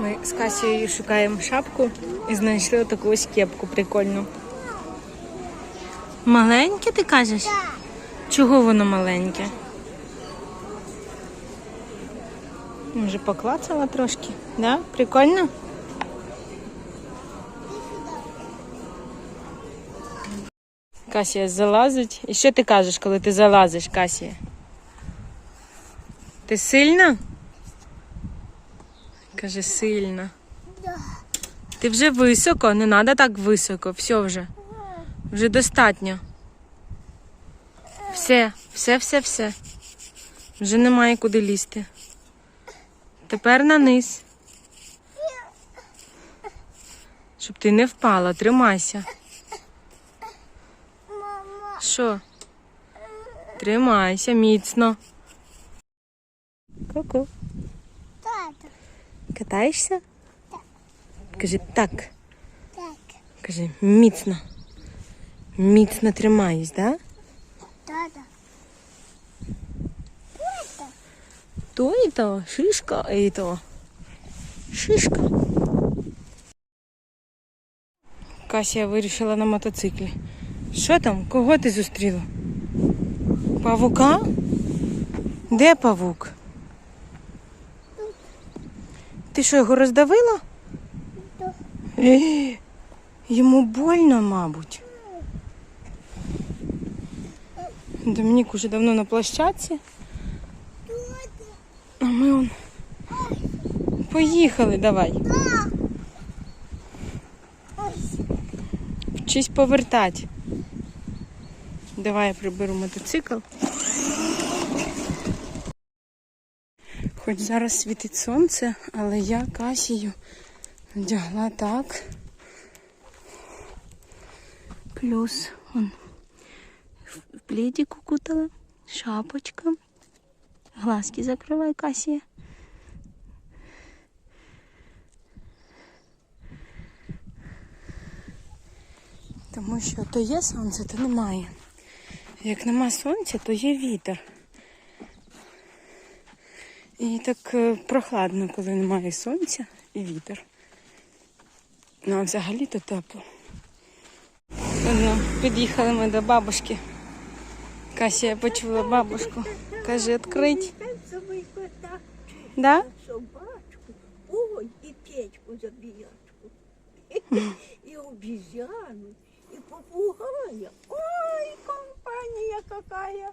Ми з Касією шукаємо шапку і знайшли таку ось кепку прикольну. Маленьке, ти кажеш? Чого воно маленьке? Може поклацала трошки, да? Прикольно? Касія залазить. І що ти кажеш, коли ти залазиш, Касія? Ти сильна? Каже, сильна. Ти вже високо, не треба так високо, все вже. Вже достатньо. Все, все, все, все. Вже немає куди лізти. Тепер на низ. Щоб ти не впала, тримайся. Що? Тримайся міцно. Ку-ку. Тата, Катаєшся? Так. Кажи так. так, Кажи міцно. Міцно тримаюсь, да? тата. Тата, То і то, шишка, і то. Шишка. Касія вирішила на мотоциклі. Що там? Кого ти зустріла? Павука? Де павук? Ти що, його роздавила? Да. Е, Йому больно, мабуть. Домінік уже давно на площадці. А ми он. Поїхали, давай. Вчись повертати. Давай я приберу мотоцикл. Хоч зараз світить сонце, але я касію вдягла так. Плюс он в пледик укутала, шапочка. Глазки закривай, Касія. Тому що то є сонце, то немає. Як нема сонця, то є вітер. І так е, прохладно, коли немає сонця і вітер. Ну, а взагалі то тепло. Ну, під'їхали ми до бабушки. Касія почула бабушку. Каже, відкрить. Да? собачку, ой, і печку забіячку, і обізяну, і попугая. Ой, компанія какая.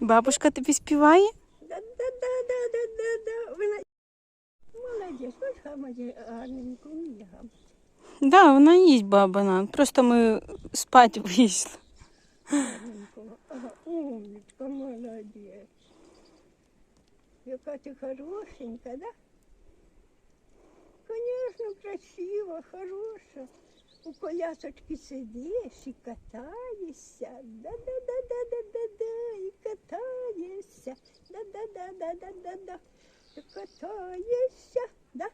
Бабушка тобі співає? Да-да-да-да-да-да-да. Вона... Молодець, ось гамаді гарненько, вміє гамати. Да, вона їсть баба. Просто ми спати вийшли. Гарненько. Ага, умничка, молодець. Яка ти хорошенька, да? Конечно, красива, хороша. У колясочки сидиш і катаєшся. Да-да-да-да-да-да-да. І катаєшся. Да-да-да-да-да-да-да. Катаєшся, да?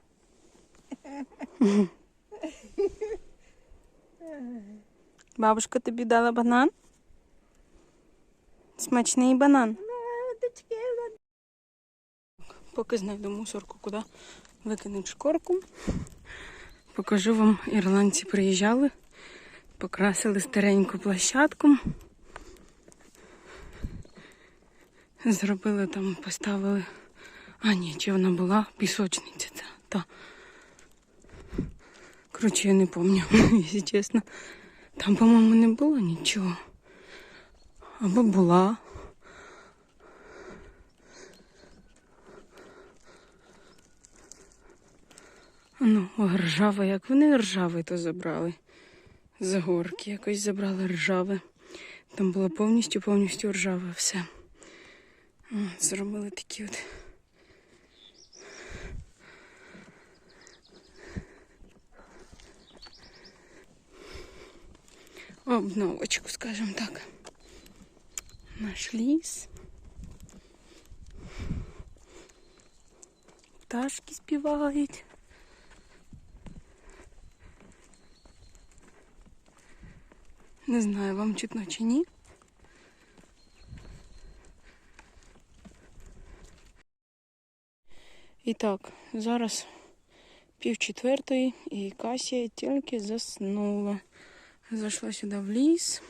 Бабушка тобі дала банан? Смачний банан. Поки знайду мусорку, куди викинути шкорку. Покажу вам, ірландці приїжджали, покрасили стареньку площадку. Зробили там, поставили. А, ні, чи вона була? Пісочниця ця. Та. Коротше, я не пам'ятаю, якщо чесно. Там, по-моєму, не було нічого. Або була. Ну, ржаве, як вони ржаве то забрали. З горки якось забрали ржаве. Там було повністю, повністю ржаве все. Зробили такі от. Обновочку, скажімо так. Наш ліс. Пташки співають. Не знаю, вам чутно чи ні. І так, зараз пів четвертої і Касія тільки заснула. Зайшла сюди в ліс.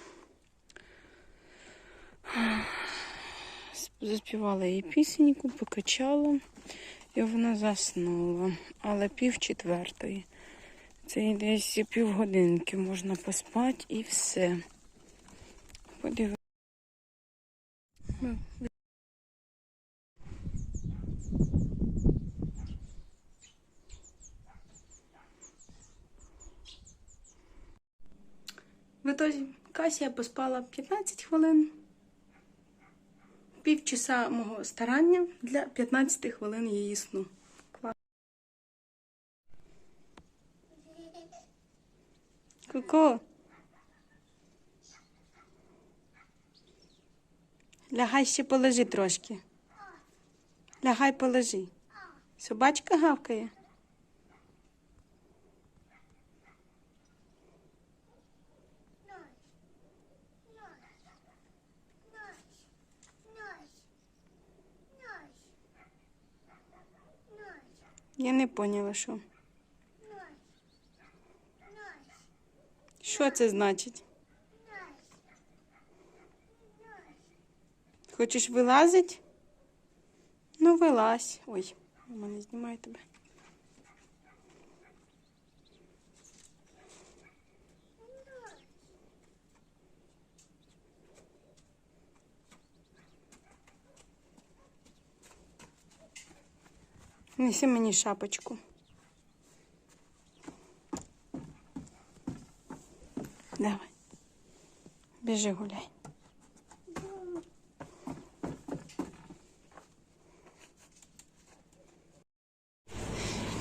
Заспівала їй пісеньку, покачала, і вона заснула. Але пів четвертої. Це десь півгодинки можна поспати і все. Подивимось. В итоге Касія поспала 15 хвилин. Півчаса мого старання для 15 хвилин її сну. Ку-ку. Лягай ще положи трошки. Лягай положи. Собачка гавкає. Я не поняла, що. Що це значить? Хочеш вилазить? Ну, вилазь. Ой, мама не знімає тебе. Неси мені шапочку. Давай. Біжи гуляй.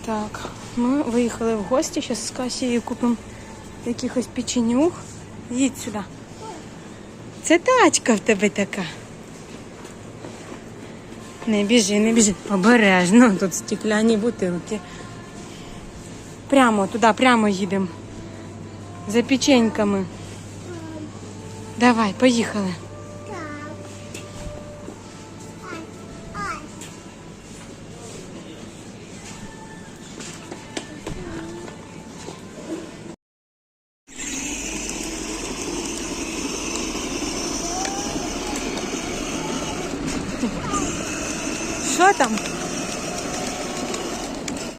Так, ми виїхали в гості. Зараз з Касією купимо якихось печенюх. Їдь сюди. Це тачка в тебе така. Не біжи, не біжи. Обережно, тут стекляні бутилки. Прямо туди, прямо їдемо. За печеньками. Давай, поїхали. Що там?